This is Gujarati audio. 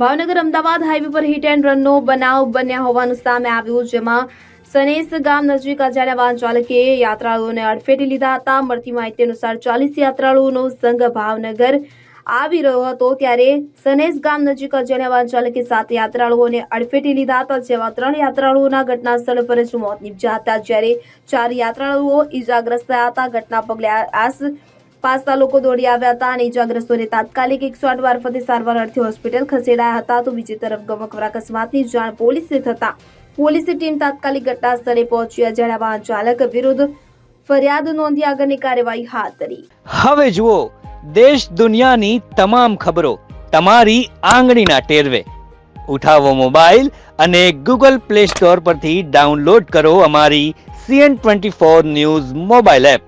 ભાવનગર અમદાવાદ હાઈવે પર હિટ એન્ડ રનનો બનાવ બન્યા હોવાનું સામે આવ્યું, જેમાં સનેસ ગામ નજીક અજાણ્યા વાહન ચાલકે યાત્રાળુઓને અડફેટી લીધા હતા. મળતી માહિતી અનુસાર ચાલીસ યાત્રાળુઓનો સંઘ ભાવનગર આવી રહ્યો હતો, ત્યારે સનેસ ગામ નજીક અજાણ્યા વાહન ચાલકે સાત યાત્રાળુઓને અડફેટી લીધા હતા જેવા ત્રણ યાત્રાળુઓના ઘટના સ્થળ પર જ મોત નીપજ્યા હતા. જ્યારે ચાર યાત્રાળુઓ ઈજાગ્રસ્ત થયા હતા. ઘટના પગલે આસ પાસના લોકો દોડી આવ્યા હતા અને ઈજાગ્રસ્તોને તાત્કાલિક એકસો આઠ મારફતે સારવાર અર્થે હોસ્પિટલ ખસેડાયા હતા. તો બીજી તરફ ગમકવાર અકસ્માતની જાણ પોલીસને થતા પોલીસની ટીમ તાત્કાલિક ઘટના સ્થળે પહોંચ્યા જ્યારે વાહન ચાલક વિરુદ્ધ ફરિયાદ નોંધી આગળની કાર્યવાહી હાથ ધરી. હવે જુઓ, દેશ દુનિયાની તમામ ખબરો તમારી આંગળીના ટેરવે. ઉઠાવો મોબાઈલ અને ગૂગલ પ્લે સ્ટોર પરથી ડાઉનલોડ કરો અમારી C N twenty four news mobile app.